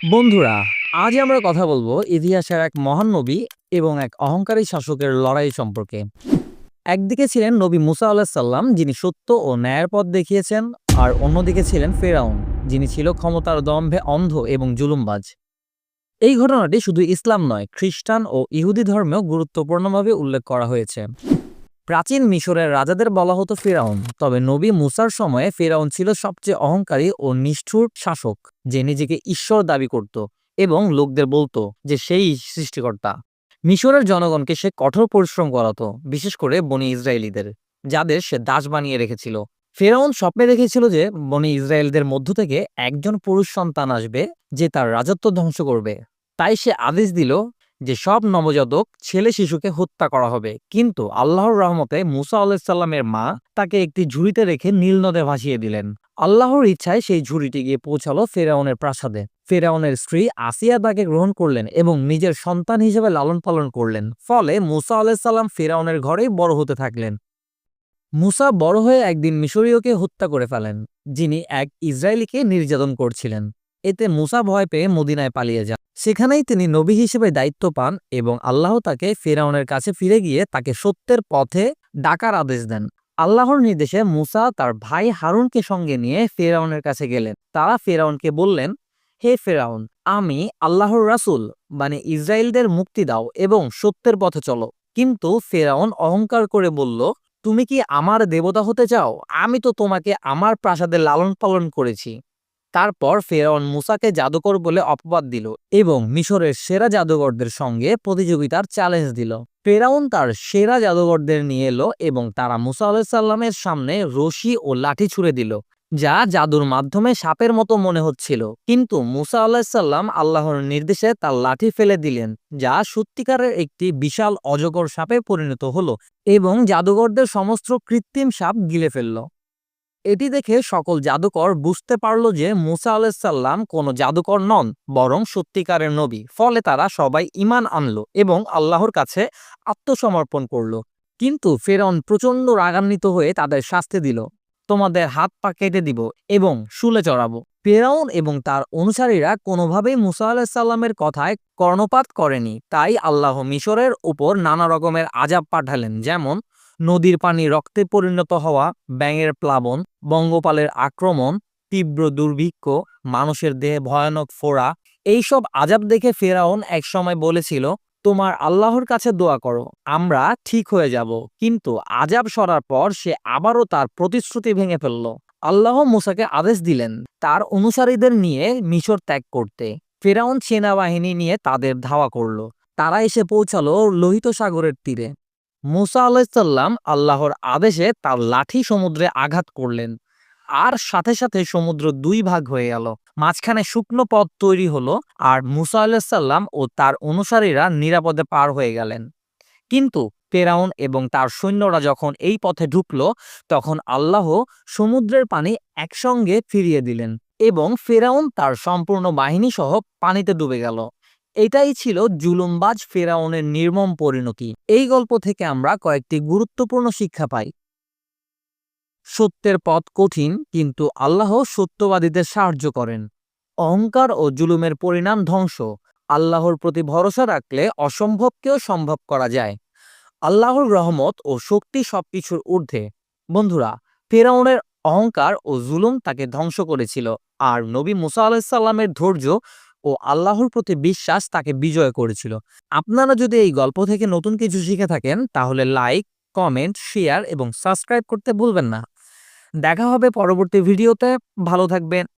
বন্ধুরা, আজ আমরা কথা বলব ইতিহাসের এক মহান নবী এবং এক অহংকারী শাসকের লড়াই সম্পর্কে। একদিকে ছিলেন নবী মুসা আল্লাহ যিনি সত্য ও ন্যায়ের পথ দেখিয়েছেন, আর অন্যদিকে ছিলেন ফেরাউন, যিনি ছিল ক্ষমতার দম্ভে অন্ধ এবং জুলুমবাজ। এই ঘটনাটি শুধু ইসলাম নয়, খ্রিস্টান ও ইহুদি ধর্মেও গুরুত্বপূর্ণভাবে উল্লেখ করা হয়েছে। প্রাচীন মিশরের রাজাদের বলা হতো ফেরাউন, তবে নবী মুসার সময়ে ফেরাউন ছিল সবচেয়ে অহংকারী ও নিষ্ঠুর শাসক, যে নিজেকে ঈশ্বর দাবি করত এবং লোকদের বলতো যে সেই সৃষ্টিকর্তা। মিশরের জনগণকে সে কঠোর পরিশ্রম করাতো, বিশেষ করে বনি ইসরায়েলিদের, যাদের সে দাস বানিয়ে রেখেছিল। ফেরাউন স্বপ্নে দেখেছিল যে বনি ইসরায়েলদের মধ্য থেকে একজন পুরুষ সন্তান আসবে, যে তার রাজত্ব ধ্বংস করবে। তাই সে আদেশ দিল যে সব নবজাতক ছেলে শিশুকে হত্যা করা হবে। কিন্তু আল্লাহর রহমতে মুসা আলাহিসাল্লামের মা তাকে একটি ঝুড়িতে রেখে নীল নদে ভাসিয়ে দিলেন। আল্লাহর ইচ্ছায় সেই ঝুড়িটি গিয়ে পৌঁছালো ফেরাউনের প্রাসাদে। ফেরাউনের স্ত্রী আসিয়া তাকে গ্রহণ করলেন এবং নিজের সন্তান হিসেবে লালন পালন করলেন। ফলে মুসা আলাহিসাল্লাম ফেরাউনের ঘরেই বড় হতে থাকলেন। মুসা বড় হয়ে একদিন মিশরীয়কে হত্যা করে ফেলেন, যিনি এক ইসরায়েলিকে নির্যাতন করছিলেন। এতে মুসা ভয় পেয়ে মদিনায় পালিয়ে যান। সেখানেই তিনি নবী হিসেবে দায়িত্ব পান এবং আল্লাহ তাকে ফেরাউনের কাছে ফিরে গিয়ে তাকে সত্যের পথে ডাকার আদেশ দেন। আল্লাহর নির্দেশে মুসা তার ভাই হারুনকে সঙ্গে নিয়ে ফেরাউনের কাছে গেলেন। তারা ফেরাউনকে বললেন, হে ফেরাউন, আমি আল্লাহর রাসূল মানে ইসরায়েলদের মুক্তি দাও এবং সত্যের পথে চলো। কিন্তু ফেরাউন অহংকার করে বলল, তুমি কি আমার দেবতা হতে চাও? আমি তো তোমাকে আমার প্রাসাদে লালন পালন করেছি। তারপর ফেরাউন মুসাকে জাদুকর বলে অপবাদ দিল এবং মিশরের সেরা জাদুকরদের সঙ্গে প্রতিযোগিতার চ্যালেঞ্জ দিল। ফেরাউন তার সেরা জাদুকরদের নিয়ে এলো এবং তারা মুসা আলাহিসাল্লামের সামনে রশি ও লাঠি ছুড়ে দিল, যা জাদুর মাধ্যমে সাপের মতো মনে হচ্ছিল। কিন্তু মুসা আলাহিসাল্লাম আল্লাহর নির্দেশে তার লাঠি ফেলে দিলেন, যা সত্যিকারের একটি বিশাল অজগর সাপে পরিণত হলো এবং জাদুকরদের সমস্ত কৃত্রিম সাপ গিলে ফেলল। এটি দেখে সকল জাদুকর বুঝতে পারল যে মুসা আলাহিসাল্লাম কোনো জাদুকর নন, বরং সত্যিকারের নবী। ফলে তারা সবাই ইমান আনল এবং আল্লাহর কাছে আত্মসমর্পণ করল। কিন্তু ফেরন প্রচণ্ড রাগান্বিত হয়ে তাদের শাস্তি দিল। তোমাদের হাত পা কেটে দিব এবং শুলে চড়াবো। ফেরাউন এবং তার অনুসারীরা কোনোভাবেই মুসা আলাহিসাল্লামের কথায় কর্ণপাত করেনি। তাই আল্লাহ মিশরের উপর নানা রকমের আজাব পাঠালেন, যেমন নদীর পানি রক্তে পরিণত হওয়া ব্যাঙের প্লাবন, বঙ্গপালের আক্রমণ, তীব্র দুর্ভিক্ষ, মানুষের দেহে ভয়ানক ফোড়া, এইসব আজাব দেখে ফেরাউন একসময় বলেছিল, তোমার আল্লাহর কাছে দোয়া করো, আমরা ঠিক হয়ে যাব। কিন্তু আজাব সরার পর সে আবারও তার প্রতিশ্রুতি ভেঙে ফেলল। আল্লাহ মুসাকে আদেশ দিলেন, তার অনুসারীদের নিয়ে মিশর ত্যাগ করতে। ফেরাউন সেনাবাহিনী নিয়ে তাদের ধাওয়া করল। তারা এসে পৌঁছালো লোহিত সাগরের তীরে। মুসা আলাহিসাল্লাম আল্লাহর আদেশে তার লাঠি সমুদ্রে আঘাত করলেন। আর সাথে সাথে সমুদ্র দুই ভাগ হয়ে গেল। মাঝখানে শুকনো পথ তৈরি হলো আর মুসা আলাহিসাল্লাম ও তার অনুসারীরা নিরাপদে পার হয়ে গেলেন। কিন্তু ফেরাউন এবং তার সৈন্যরা যখন এই পথে ঢুকল, তখন আল্লাহ সমুদ্রের পানি একসঙ্গে ফিরিয়ে দিলেন এবং ফেরাউন তার সম্পূর্ণ বাহিনী সহ পানিতে ডুবে গেল। এটাই ছিল জুলুমবাজ ফেরাউনের নির্মম পরিণতি। এই গল্প থেকে আমরা কয়েকটি গুরুত্বপূর্ণ শিক্ষা পাই। সত্যের পথ কঠিন, কিন্তু আল্লাহ সত্যবাদীদের সাহায্য করেন। অহংকার ও জুলুমের পরিণাম ধ্বংস। আল্লাহর প্রতি ভরসা রাখলে অসম্ভবকেও সম্ভব করা যায়। আল্লাহর রহমত ও শক্তি সবকিছুর ঊর্ধ্বে। বন্ধুরা, ফেরাউনের অহংকার ও জুলুম তাকে ধ্বংস করেছিল। আর নবী মুসা আলাহিসাল্লামের ধৈর্য ও আল্লাহর প্রতি বিশ্বাস তাকে বিজয় করেছিল। আপনারা যদি এই গল্প থেকে নতুন কিছু শিখে থাকেন, তাহলে লাইক, কমেন্ট, শেয়ার এবং সাবস্ক্রাইব করতে ভুলবেন না। দেখা হবে পরবর্তী ভিডিওতে। ভালো থাকবেন।